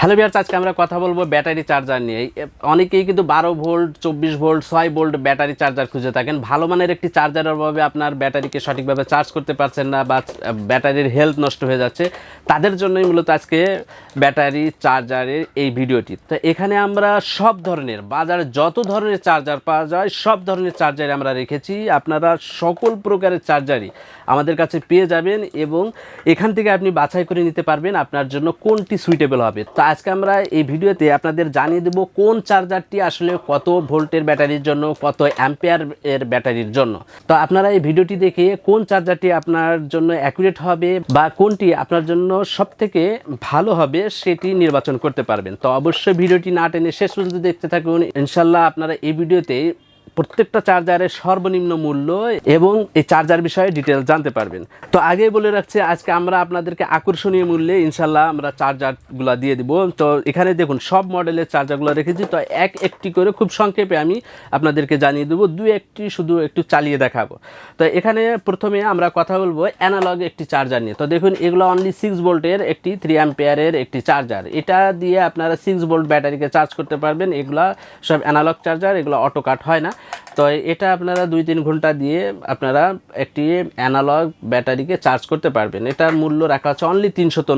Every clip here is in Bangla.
হ্যালো বিয়ার্স আজকে আমরা কথা বলব ব্যাটারি চার্জার নিয়ে। অনেকেই কিন্তু বারো ভোল্ট, চব্বিশ ভোল্ট, ছয় ভোল্ট ব্যাটারি চার্জার খুঁজে থাকেন। ভালো মানের একটি চার্জারের অভাবে আপনার ব্যাটারিকে সঠিকভাবে চার্জ করতে পারছেন না বা ব্যাটারির হেলথ নষ্ট হয়ে যাচ্ছে। তাদের জন্যই মূলত আজকে ব্যাটারি চার্জারের এই ভিডিওটি। তো এখানে আমরা সব ধরনের, বাজারে যত ধরনের চার্জার পাওয়া যায়, সব ধরনের চার্জার আমরা রেখেছি। আপনারা সকল প্রকারের চার্জারই আমাদের কাছে পেয়ে যাবেন এবং এখান থেকে আপনি বাছাই করে নিতে পারবেন আপনার জন্য কোনটি সুইটেবল হবে। তো আজকে আমরা এই ভিডিওতে আপনাদের জানিয়ে দেব কোন চার্জারটি আসলে কত ভোল্টের ব্যাটারির জন্য, কত অ্যাম্পিয়ার এর ব্যাটারির জন্য। তো আপনারা এই ভিডিওটি দেখে কোন চার্জারটি আপনার জন্য অ্যাকুরেট হবে বা কোনটি আপনার জন্য সব থেকে ভালো হবে সেটি নির্বাচন করতে পারবেন। তো অবশ্যই ভিডিওটি না টেনে শেষ পর্যন্ত দেখতে থাকুন। ইনশাল্লাহ আপনারা এই ভিডিওতে প্রত্যেকটা চার্জারের সর্বনিম্ন মূল্য এবং এই চার্জার বিষয়ে ডিটেলস জানতে পারবেন। তো আগেই বলে রাখছি, আজকে আমরা আপনাদেরকে আকর্ষণীয় মূল্যে ইনশাল্লাহ আমরা চার্জারগুলো দিয়ে দিব। তো এখানে দেখুন, সব মডেলের চার্জারগুলো রেখেছি। তো এক একটি করে খুব সংক্ষেপে আমি আপনাদেরকে জানিয়ে দেবো, দু একটি শুধু একটু চালিয়ে দেখাবো। তো এখানে প্রথমে আমরা কথা বলব অ্যানালগ একটি চার্জার নিয়ে। তো দেখুন, এগুলো অনলি সিক্স ভোল্টের একটি থ্রি অ্যাম্পিয়ারের একটি চার্জার। এটা দিয়ে আপনারা সিক্স ভোল্ট ব্যাটারিকে চার্জ করতে পারবেন। এগুলো সব অ্যানালগ চার্জার এগুলো অটো কাট হয় না। তো এটা আপনারা দুই তিন ঘণ্টা দিয়ে আপনারা একটি অ্যানালগ ব্যাটারিকে চার্জ করতে পারবেন। এটার মূল্য রাখা হচ্ছে অনলি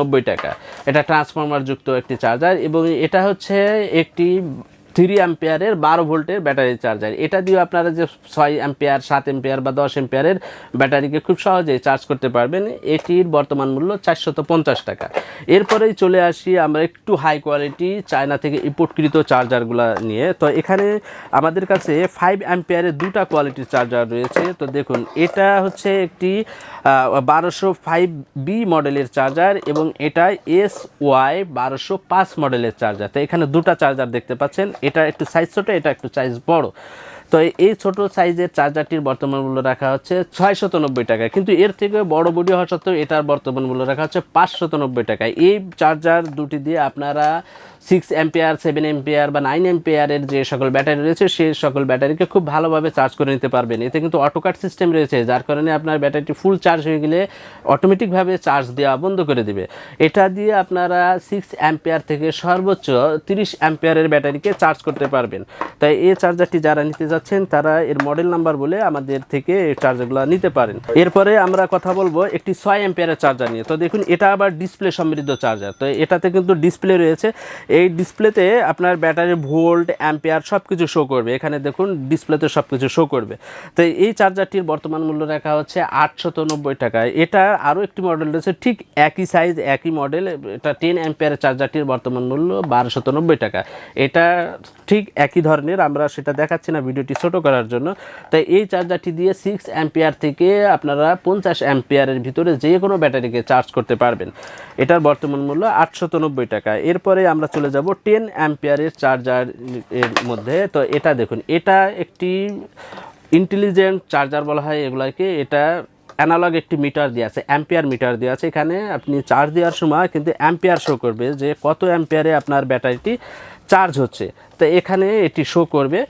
নব্বই টাকা। এটা ট্রান্সফর্মার যুক্ত একটি চার্জার এবং এটা হচ্ছে একটি থ্রি অ্যাম্পিয়ারের বারো ভোল্টের ব্যাটারি চার্জার এটা দিয়ে আপনারা যে ছয় অ্যাম্পিয়ার সাত অ্যাম্পিয়ার বা দশ অ্যাম্পিয়ারের ব্যাটারিকে খুব সহজেই চার্জ করতে পারবেন। এটির বর্তমান মূল্য চারশত পঞ্চাশ টাকা। এরপরেই চলে আসি আমরা একটু হাই কোয়ালিটি চায়না থেকে ইম্পোর্টকৃত চার্জারগুলো নিয়ে। তো এখানে আমাদের কাছে ফাইভ অ্যাম্পিয়ারের দুটা কোয়ালিটির চার্জার রয়েছে। তো দেখুন, এটা হচ্ছে একটি বারোশো ফাইভ বি মডেলের চার্জার এবং এটা এস ওয়াই বারোশো পাঁচ মডেলের চার্জার তো এখানে দুটা চার্জার দেখতে পাচ্ছেন। এটা একটু সাইজ ছোটো এটা একটু সাইজ বড়। তো এই ছোট সাইজের চার্জারটির বর্তমান মূল্য রাখা হচ্ছে ছয়শত নব্বই টাকা কিন্তু এর থেকে বড় বডি হওয়া সত্ত্বেও এটার বর্তমান মূল্য রাখা হচ্ছে পাঁচশত নব্বই টাকায়। এই চার্জার দুটি দিয়ে আপনারা সিক্স এম্পিয়ার সেভেন এম্পিয়ার বা নাইন এম্পিয়ারের যে সকল ব্যাটারি রয়েছে সেই সকল ব্যাটারিকে খুব ভালোভাবে চার্জ করে নিতে পারবেন। এতে কিন্তু অটোকাট সিস্টেম রয়েছে, যার কারণে আপনার ব্যাটারিটি ফুল চার্জ হয়ে গেলে অটোমেটিকভাবে চার্জ দেওয়া বন্ধ করে দিবে। এটা দিয়ে আপনারা সিক্স অ্যাম্পিয়ার থেকে সর্বোচ্চ তিরিশ অ্যাম্পিয়ারের ব্যাটারিকে চার্জ করতে পারবেন। তাই এই চার্জারটি যারা নিতে যাচ্ছেন, তারা এর মডেল নাম্বার বলে আমাদের থেকে চার্জারগুলো নিতে পারেন। এরপরে আমরা কথা বলব একটি ছয় অ্যাম্পিয়ারের চার্জার নিয়ে। তো দেখুন, এটা আবার ডিসপ্লে সমৃদ্ধ চার্জার তো এটাতে কিন্তু ডিসপ্লে রয়েছে। এই ডিসপ্লেতে আপনার ব্যাটারির ভোল্ট অ্যাম্পিয়ার সব কিছু শো করবে। এখানে দেখুন ডিসপ্লেতে সব কিছু শো করবে। তো এই চার্জারটির বর্তমান মূল্য রাখা হচ্ছে আটশত নব্বই টাকায় এটা আরও একটি মডেল রয়েছে, ঠিক একই সাইজ একই মডেল এটা টেন অ্যাম্পিয়ারের চার্জারটির বর্তমান মূল্য বারোশত নব্বই টাকা। এটা ঠিক একই ধরনের, আমরা সেটা দেখাচ্ছি না ভিডিওটি ছোট করার জন্য। তাই এই চার্জারটি দিয়ে সিক্স অ্যাম্পিয়ার থেকে আপনারা পঞ্চাশ অ্যাম্পিয়ারের ভিতরে যে কোনো ব্যাটারিকে চার্জ করতে পারবেন। এটার বর্তমান মূল্য আটশো নব্বই টাকা। এরপরে আমরা চলে যাব টেন অ্যাম্পিয়ারের চার্জার এর মধ্যে। তো এটা দেখুন, এটা একটি ইন্টেলিজেন্ট চার্জার বলা হয় এগুলাকে। এটা অ্যানালগ একটি মিটার দেওয়া আছে, অ্যাম্পিয়ার মিটার দেওয়া আছে। এখানে আপনি চার্জ দেওয়ার সময় কিন্তু অ্যাম্পিয়ার শো করবে যে কত অ্যাম্পিয়ারে আপনার ব্যাটারিটি চার্জ হচ্ছে। তো এখানে এটি শো করবে।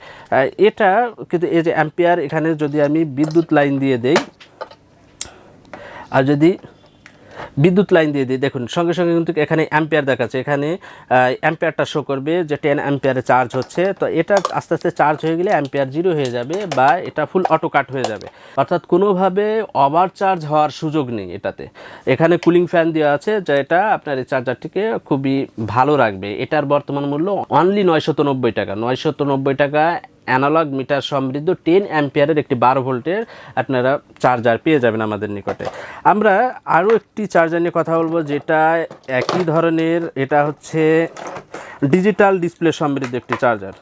এটা কিন্তু এই যে অ্যাম্পিয়ার, এখানে যদি আমি বিদ্যুৎ লাইন দিয়ে দেই, আর যদি বিদ্যুৎ লাইন দিয়ে দিই। দেখুন, সঙ্গে সঙ্গে কিন্তু এখানে অ্যাম্পিয়ার দেখাচ্ছে। এখানে অ্যাম্পিয়ারটা শো করবে যে টেন অ্যাম্পিয়ারে চার্জ হচ্ছে। তো এটা আস্তে আস্তে চার্জ হয়ে গেলে অ্যাম্পিয়ার জিরো হয়ে যাবে বা এটা ফুল অটো কাট হয়ে যাবে। অর্থাৎ কোনোভাবে ওভার চার্জ হওয়ার সুযোগ নেই এটাতে। এখানে কুলিং ফ্যান দেওয়া আছে যেটা আপনার এই চার্জারটিকে খুবই ভালো রাখবে। এটার বর্তমান মূল্য অনলি নব্বই টাকা। নয়শত টাকা অ্যানালগ মিটার সমৃদ্ধ টেন অ্যাম্পিয়ারের একটি বারো ভোল্টের আপনারা চার্জার পেয়ে যাবেন আমাদের নিকটে। আমরা আরও একটি চার্জার নিয়ে কথা বলব, যেটা একই ধরনের, এটা হচ্ছে ডিজিটাল ডিসপ্লে সমৃদ্ধ একটি চার্জার।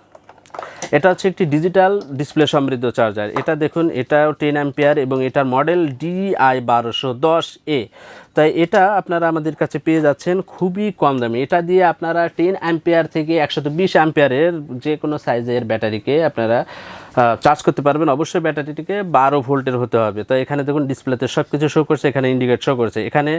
এটা হচ্ছে একটি ডিজিটাল ডিসপ্লে সমৃদ্ধ চার্জার এটা দেখুন, এটাও টেন অ্যাম্পিয়ার এবং এটার মডেল ডিআই বারোশো দশ এ তাই এটা আপনারা আমাদের কাছে পেয়ে যাচ্ছেন খুবই কম দামে। এটা দিয়ে আপনারা টেন অ্যাম্পিয়ার থেকে একশত বিশ অ্যাম্পিয়ারের যে কোনো সাইজের ব্যাটারিকে আপনারা চার্জ করতে পারবেন। অবশ্যই ব্যাটারিটিকে বারো ভোল্টের হতে হবে। তো এখানে দেখুন, ডিসপ্লেতে সব কিছু শো করছে, এখানে ইন্ডিকেট শো করছে। এখানে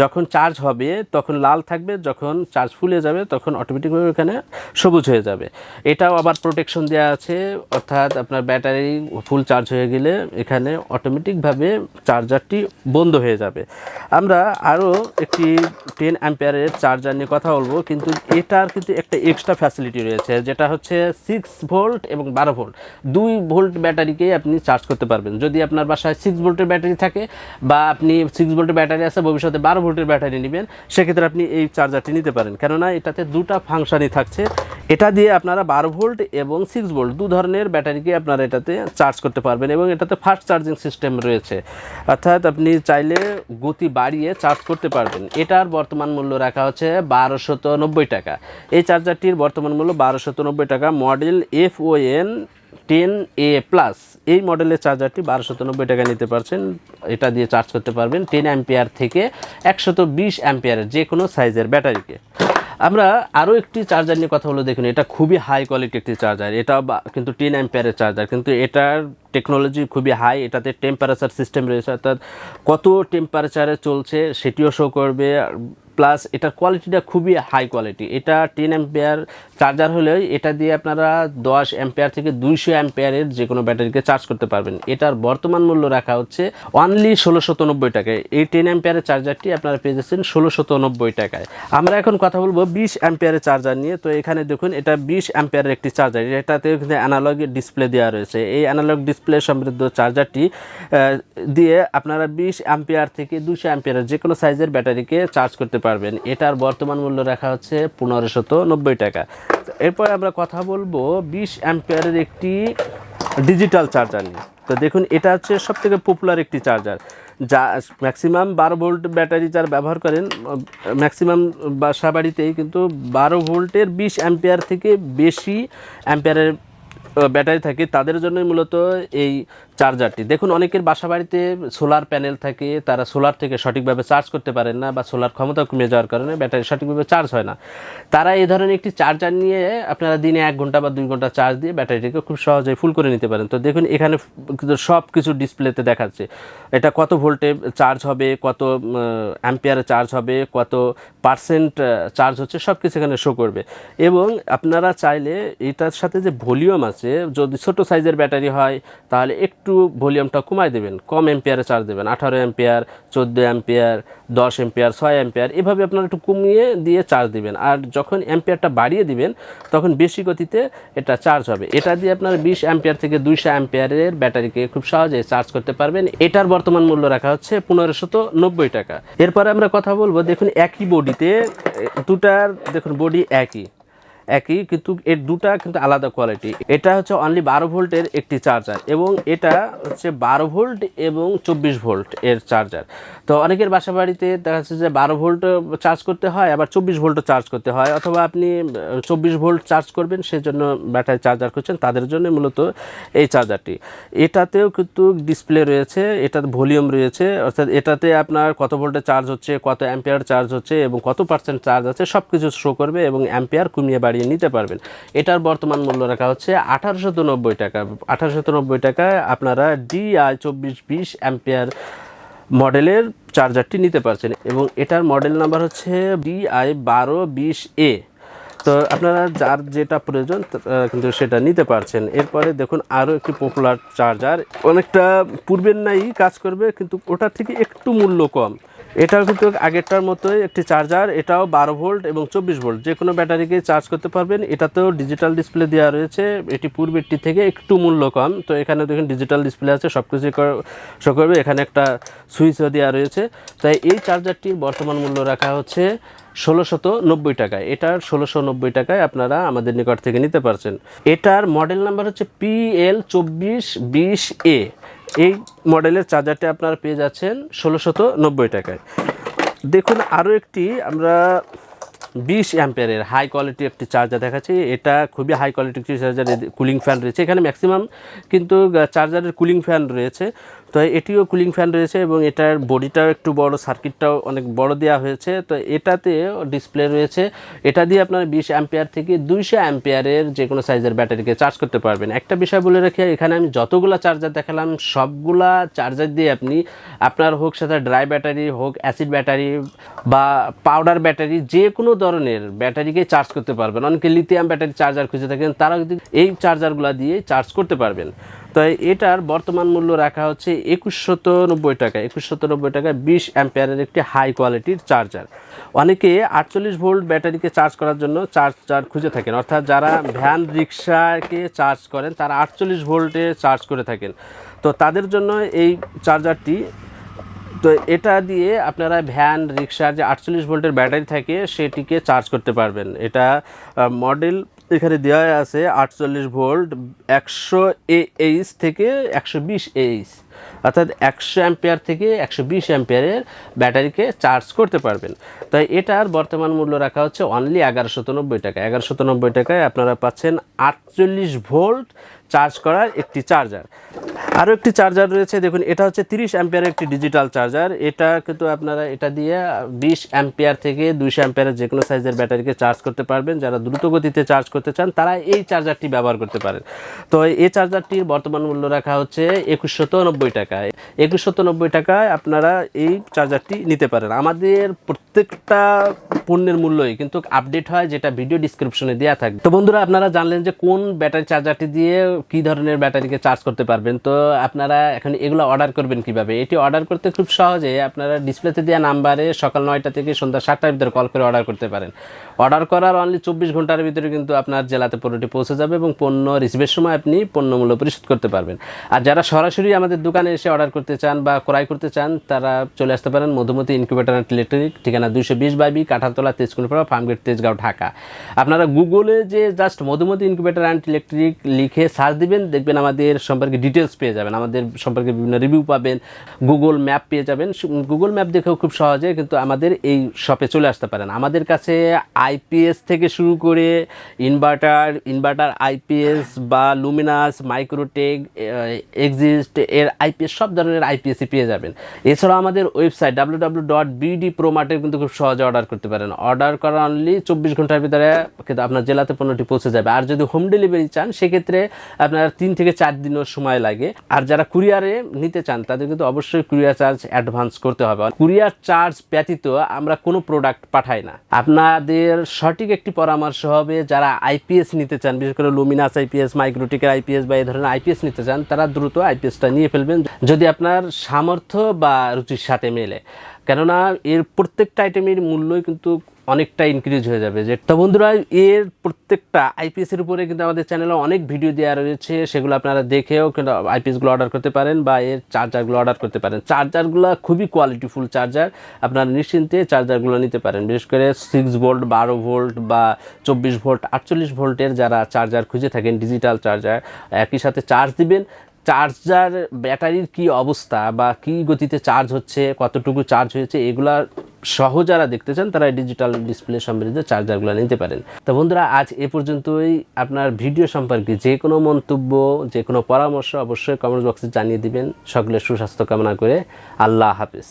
যখন চার্জ হবে, তখন লাল থাকবে, যখন চার্জ ফুলে যাবে, তখন অটোমেটিকভাবে এখানে সবুজ হয়ে যাবে। এটাও আবার প্রোটেকশন দেওয়া আছে, অর্থাৎ আপনার ব্যাটারি ফুল চার্জ হয়ে গেলে এখানে অটোমেটিকভাবে চার্জারটি বন্ধ হয়ে যাবে। আমরা আরও একটি টেন অ্যাম্পিয়ারের চার্জার নিয়ে কথা বলব, কিন্তু এটার কিন্তু একটা এক্সট্রা ফ্যাসিলিটি রয়েছে, যেটা হচ্ছে সিক্স ভোল্ট এবং বারো ভোল্ট দুই ভোল্ট ব্যাটারিকে আপনি চার্জ করতে পারবেন। যদি আপনার বাসায় সিক্স ভোল্টের ব্যাটারি থাকে বা আপনি সিক্স ভোল্টের ব্যাটারি আছে, ভবিষ্যতে বারো ভোল্টের ব্যাটারি নেবেন, সেক্ষেত্রে আপনি এই চার্জারটি নিতে পারেন। কেননা এটাতে দুটা ফাংশনই থাকছে। এটা দিয়ে আপনারা বারো ভোল্ট এবং সিক্স ভোল্ট দু ধরনের ব্যাটারিকে আপনারা এটাতে চার্জ করতে পারবেন এবং এটাতে ফাস্ট চার্জিং সিস্টেম রয়েছে। অর্থাৎ আপনি চাইলে গতি বাড়িয়ে চার্জ করতে পারবেন। এটার বর্তমান মূল্য রাখা হচ্ছে বারোশত নব্বই টাকা। এই চার্জারটির বর্তমান মূল্য বারোশত নব্বই টাকা। Model F O N ten A plus এই মডেলের চার্জারটি বারোশত নব্বই টাকা নিতে পারছেন। এটা দিয়ে চার্জ করতে পারবেন টেন অ্যাম্পিয়ার থেকে একশত বিশ অ্যাম্পিয়ারের যে কোনো সাইজের ব্যাটারিকে আমরা আরও একটি চার্জার নিয়ে কথা বলে দেখুন এটা খুবই হাই কোয়ালিটি একটি চার্জার এটা কিন্তু টেন অ্যাম্পিয়ারের চার্জার কিন্তু এটার টেকনোলজি খুবই হাই এটাতে টেম্পারেচার সিস্টেম রয়েছে, অর্থাৎ কত টেম্পারেচারে চলছে সেটিও শো করবে প্লাস এটার কোয়ালিটিটা খুবই হাই কোয়ালিটি এটা টেন অ্যাম্পিয়ার চার্জার হলেও এটা দিয়ে আপনারা দশ অ্যাম্পিয়ার থেকে দুইশো অ্যাম্পিয়ারের যে কোনো ব্যাটারিকে চার্জ করতে পারবেন। এটার বর্তমান মূল্য রাখা হচ্ছে অনলি ষোলোশত নব্বই টাকায়। এই টেন অ্যাম্পিয়ারের চার্জারটি আপনারা পেয়ে যাচ্ছেন ষোলোশত নব্বই টাকায়। আমরা এখন কথা বলব বিশ অ্যাম্পিয়ারের চার্জার নিয়ে। তো এখানে দেখুন, এটা বিশ অ্যাম্পিয়ারের একটি চার্জার এটাতে কিন্তু অ্যানালগ ডিসপ্লে দেওয়া রয়েছে। এই অ্যানালগ ডিসপ্লে সমৃদ্ধ চার্জারটি দিয়ে আপনারা বিশ অ্যাম্পিয়ার থেকে দুশো অ্যাম্পিয়ারের যে কোনো সাইজের ব্যাটারিকে চার্জ করতে পারবেন। এটার বর্তমান মূল্য রাখা হচ্ছে পনেরোশত নব্বই টাকা। এরপর আমরা কথা বলব বিশ অ্যাম্পিয়ারের একটি ডিজিটাল চার্জার নিয়ে। তো দেখুন, এটা হচ্ছে সব থেকে পপুলার একটি চার্জার। যা ম্যাক্সিমাম বারো ভোল্ট ব্যাটারি যারা ব্যবহার করেন ম্যাক্সিমাম বাসা বাড়িতেই কিন্তু বারো ভোল্টের বিশ অ্যাম্পিয়ার থেকে বেশি অ্যাম্পিয়ারের ব্যাটারি থাকে, তাদের জন্যই মূলত এই চার্জারটি দেখুন, অনেকের বাসা বাড়িতে সোলার প্যানেল থাকে, তারা সোলার থেকে সঠিকভাবে চার্জ করতে পারেন না বা সোলার ক্ষমতা কমে যাওয়ার কারণে ব্যাটারি সঠিকভাবে চার্জ হয় না। তারা এই ধরনের একটি চার্জার নিয়ে আপনারা দিনে এক ঘণ্টা বা দুই ঘণ্টা চার্জ দিয়ে ব্যাটারিটিকে খুব সহজেই ফুল করে নিতে পারেন। তো দেখুন, এখানে সব কিছু ডিসপ্লেতে দেখাচ্ছে। এটা কত ভোল্টে চার্জ হবে, কত অ্যাম্পিয়ারে চার্জ হবে, কত পার্সেন্ট চার্জ হচ্ছে সব কিছু এখানে শো করবে। এবং আপনারা চাইলে এটার সাথে যে ভলিউম আছে যদি ছোট সাইজের ব্যাটারি হয়, তাহলে একটু ভলিউমটা কমাই দেবেন, কম এম্পিয়ারে চার্জ দেবেন। আঠারো এম্পিয়ার চোদ্দ এম্পিয়ার দশ এম্পিয়ার ছয় এম্পিয়ার এভাবে আপনারা একটু কমিয়ে দিয়ে চার্জ দিবেন। আর যখন এম্পিয়ারটা বাড়িয়ে দিবেন, তখন বেশি গতিতে এটা চার্জ হবে। এটা দিয়ে আপনার বিশ অ্যাম্পিয়ার থেকে দুইশো অ্যাম্পিয়ারের ব্যাটারিকে খুব সহজে চার্জ করতে পারবেন। এটার বর্তমান মূল্য রাখা হচ্ছে পনেরোশত নব্বই টাকা। এরপরে আমরা কথা বলব, দেখুন, একই বডিতে দুটার, দেখুন বডি একই। একই, কিন্তু এর দুটা কিন্তু আলাদা কোয়ালিটি এটা হচ্ছে অনলি বারো ভোল্টের একটি চার্জার এবং এটা হচ্ছে বারো ভোল্ট এবং চব্বিশ ভোল্ট এর চার্জার তো অনেকের বাসা বাড়িতে দেখা যাচ্ছে যে বারো ভোল্ট চার্জ করতে হয়, আবার চব্বিশ ভোল্টও চার্জ করতে হয়, অথবা আপনি চব্বিশ ভোল্ট চার্জ করবেন, সেজন্য ব্যাটারি চার্জার করছেন তাদের জন্য মূলত এই চার্জারটি এটাতেও কিন্তু ডিসপ্লে রয়েছে, এটাতে ভলিউম রয়েছে, অর্থাৎ এটাতে আপনার কত ভোল্টে চার্জ হচ্ছে, কত অ্যাম্পিয়ার চার্জ হচ্ছে এবং কত পার্সেন্ট চার্জ আছে সব কিছু শো করবে এবং অ্যাম্পিয়ার কমিয়ে বাড়িয়ে নিতে পারবেন। এটার বর্তমান মূল্য রাখা হচ্ছে আঠারোশো নব্বই টাকা। নব্বই টাকায় আপনারা ডিআই চব্বিশ বিশ অ্যাম্পিয়ার মডেলের চার্জারটি নিতে পারছেন এবং এটার মডেল নাম্বার হচ্ছে ডিআই বারো বিশ এ তো আপনারা যার যেটা প্রয়োজন কিন্তু সেটা নিতে পারছেন। এরপরে দেখুন আরও একটি পপুলার চার্জার অনেকটা পূর্বের নাই কাজ করবে, কিন্তু ওটার থেকে একটু মূল্য কম। এটাও কিন্তু আগেরটার মতোই একটি চার্জার এটাও বারো ভোল্ট এবং চব্বিশ ভোল্ট যে কোনো ব্যাটারিকে চার্জ করতে পারবেন। এটাতেও ডিজিটাল ডিসপ্লে দেওয়া রয়েছে। এটি পূর্বেরটি থেকে একটু মূল্য কম। তো এখানে দেখুন ডিজিটাল ডিসপ্লে আছে সব কিছু শো করবে। এখানে একটা সুইচও দেওয়া রয়েছে। তাই এই চার্জারটির বর্তমান মূল্য রাখা হচ্ছে ষোলোশত নব্বই টাকায়। এটার ষোলোশো নব্বই টাকায় আপনারা আমাদের নিকট থেকে নিতে পারছেন। এটার মডেল নাম্বার হচ্ছে পি এল চব্বিশ বিশ এ এই মডেলের চার্জারটি আপনারা পেয়ে যাচ্ছেন ষোলোশত নব্বই টাকায়। দেখুন আরও একটি আমরা বিশ অ্যাম্পেয়ারের হাই কোয়ালিটি একটি চার্জার দেখাচ্ছি। এটা খুবই হাই কোয়ালিটি একটি চার্জার কুলিং ফ্যান রয়েছে। এখানে ম্যাক্সিমাম কিন্তু চার্জারের কুলিং ফ্যান রয়েছে। তো এটিও কুলিং ফ্যান রয়েছে এবং এটার বডিটাও একটু বড় সার্কিটটাও অনেক বড় দেওয়া হয়েছে। তো এটাতে ডিসপ্লে রয়েছে। এটা দিয়ে আপনার বিশ অ্যাম্পিয়ার থেকে দুইশো অ্যাম্পিয়ারের যে কোনো সাইজের ব্যাটারিকে চার্জ করতে পারবেন। একটা বিষয় বলে রাখি, এখানে আমি যতগুলা চার্জার দেখালাম, সবগুলা চার্জার দিয়ে আপনি আপনার হোক সেটা ড্রাই ব্যাটারি হোক অ্যাসিড ব্যাটারি বা পাউডার ব্যাটারি যে কোনো ধরনের ব্যাটারিকে চার্জ করতে পারবেন। অনেকে লিথিয়াম ব্যাটারি চার্জার খুঁজে থাকেন তারা কিন্তু এই চার্জারগুলো দিয়ে চার্জ করতে পারবেন। তো এটার বর্তমান মূল্য রাখা হচ্ছে একুশশত নব্বই টাকা। একুশশত নব্বই টাকা বিশ অ্যাম্পিয়ারের একটি হাই কোয়ালিটির চার্জার। অনেকে আটচল্লিশ ভোল্ট ব্যাটারিকে চার্জ করার জন্য চার্জার খুঁজে থাকেন। অর্থাৎ যারা ভ্যান রিক্সাকে চার্জ করেন, তারা আটচল্লিশ ভোল্টে চার্জ করে থাকেন। তো তাদের জন্য এই চার্জারটি, তো এটা দিয়ে আপনারা ভ্যান রিক্সার যে আটচল্লিশ ভোল্টের ব্যাটারি থাকে, সেটিকে চার্জ করতে পারবেন। এটা মডেল এখানে দেওয়া আছে আটচল্লিশ ভোল্ট, একশো এইচ থেকে একশো বিশ এইচ অর্থাৎ একশো অ্যাম্পিয়ার থেকে একশো বিশ অ্যাম্পিয়ারের ব্যাটারিকে চার্জ করতে পারবেন। তাই এটার বর্তমান মূল্য রাখা হচ্ছে অনলি এগারোশো নব্বই টাকা। এগারোশো নব্বই টাকায় আপনারা পাচ্ছেন আটচল্লিশ ভোল্ট চার্জ করার একটি চার্জার। আরও একটি চার্জার রয়েছে, দেখুন, এটা হচ্ছে তিরিশ অ্যাম্পিয়ারের একটি ডিজিটাল চার্জার। এটা কিন্তু আপনারা এটা দিয়ে বিশ অ্যাম্পিয়ার থেকে দুইশো অ্যাম্পিয়ারের যে কোনো সাইজের ব্যাটারিকে চার্জ করতে পারবেন। যারা দ্রুত গতিতে চার্জ করতে চান, তারা এই চার্জারটি ব্যবহার করতে পারেন। তো এই চার্জারটির বর্তমান মূল্য রাখা হচ্ছে একুশশত নব্বই টাকায়। একুশশত নব্বই টাকায় আপনারা এই চার্জারটি নিতে পারেন। আমাদের প্রত্যেকটা পণ্যের মূল্যই কিন্তু আপডেট হয়, যেটা ভিডিও ডিসক্রিপশনে দেওয়া থাকবে। তো বন্ধুরা, আপনারা জানলেন যে কোন ব্যাটারি চার্জারটি দিয়ে কি ধরনের ব্যাটারিকে চার্জ করতে পারবেন? তো আপনারা এখন এগুলো অর্ডার করবেন কীভাবে? এটি অর্ডার করতে খুব সহজে আপনারা ডিসপ্লেতে দেওয়া নাম্বারে সকাল নয়টা থেকে সন্ধ্যা সাতটার ভিতরে কল করে অর্ডার করতে পারেন। অর্ডার করার অনলি চব্বিশ ঘণ্টার ভিতরে কিন্তু আপনার জেলাতে পণ্যটি পৌঁছে যাবে এবং পণ্য রিসিভের সময় আপনি পণ্যমূল্য পরিশোধ করতে পারবেন। আর যারা সরাসরি আমাদের দোকানে এসে অর্ডার করতে চান বা ক্রয় করতে চান, তারা চলে আসতে পারেন মধুমতি ইনকিউবেটার অ্যান্ড ইলেকট্রিক ঠিকানা দুশো বিশ বাই বি, কাঁঠালতলা তেজকুলপাড়া ফার্মগেট তেজগাঁও, ঢাকা। আপনারা গুগলে যে just Madhumati incubator and electric লিখে সার্চ দিবেন, দেখবেন আমাদের সম্পর্কে ডিটেলস পেয়ে যাবেন। আমাদের সম্পর্কে বিভিন্ন রিভিউ পাবেন গুগল ম্যাপ পেয়ে যাবেন। গুগল ম্যাপ দেখেও খুব সহজে কিন্তু আমাদের এই শপে চলে আসতে পারেন। আমাদের কাছে আইপিএস থেকে শুরু করে ইনভার্টার ইনভার্টার আইপিএস বা লুমিনাস মাইক্রোটেক এক্সিস্ট এর আইপিএস সব ধরনের আইপিএসই পেয়ে যাবেন। এছাড়াও আমাদের website W W dot BD প্রোমার্টের কিন্তু খুব সহজে অর্ডার করতে পারেন। অর্ডার করা অনলি চব্বিশ ঘণ্টার ভিতরে কিন্তু আপনার জেলাতে পণ্যটি পৌঁছে যাবে। আর যদি হোম ডেলিভারি চান, সেক্ষেত্রে আপনার তিন থেকে চার দিনও সময় লাগে। আর যারা কুরিয়ারে নিতে চান, তাদের কিন্তু অবশ্যই কুরিয়ার চার্জ অ্যাডভান্স করতে হবে। কুরিয়ার চার্জ ব্যতীত আমরা কোনো প্রোডাক্ট পাঠাই না। আপনাদের সঠিক একটি পরামর্শ হবে, যারা আইপিএস নিতে চান, বিশেষ করে লুমিনাস আইপিএস, মাইক্রোটিকের আইপিএস বা এই ধরনের আইপিএস নিতে চান, তারা দ্রুত আইপিএসটা নিয়ে ফেলবেন, যদি আপনার সামর্থ্য বা রুচির সাথে মেলে। কেননা এর প্রত্যেকটা আইটেমের মূল্যই কিন্তু অনেকটা ইনক্রিজ হয়ে যাবে। যে তো বন্ধুরা, এর প্রত্যেকটা আইপিএসের উপরে কিন্তু আমাদের চ্যানেলে অনেক ভিডিও দেওয়া রয়েছে। সেগুলো আপনারা দেখেও কিন্তু আইপিএসগুলো অর্ডার করতে পারেন বা এর চার্জারগুলো অর্ডার করতে পারেন। চার্জারগুলো খুবই কোয়ালিটিফুল চার্জার আপনারা নিশ্চিন্তে চার্জারগুলো নিতে পারেন। বিশেষ করে সিক্স ভোল্ট বারো ভোল্ট বা চব্বিশ ভোল্ট আটচল্লিশ ভোল্টের যারা চার্জার খুঁজে থাকেন ডিজিটাল চার্জার একই সাথে চার্জ দিবেন। চার্জার ব্যাটারির কি অবস্থা বা কি গতিতে চার্জ হচ্ছে, কতটুকু চার্জ হয়েছে, এগুলা সহ যারা দেখতে চান, তারা ডিজিটাল ডিসপ্লে সমৃদ্ধ চার্জারগুলো নিতে পারেন। তো বন্ধুরা, আজ এ পর্যন্তই। আপনার ভিডিও সম্পর্কে যে কোনো মন্তব্য, যে কোনো পরামর্শ অবশ্যই কমেন্ট বক্সে জানিয়ে দিবেন। সকলের সুস্বাস্থ্য কামনা করে। আল্লাহ হাফিজ।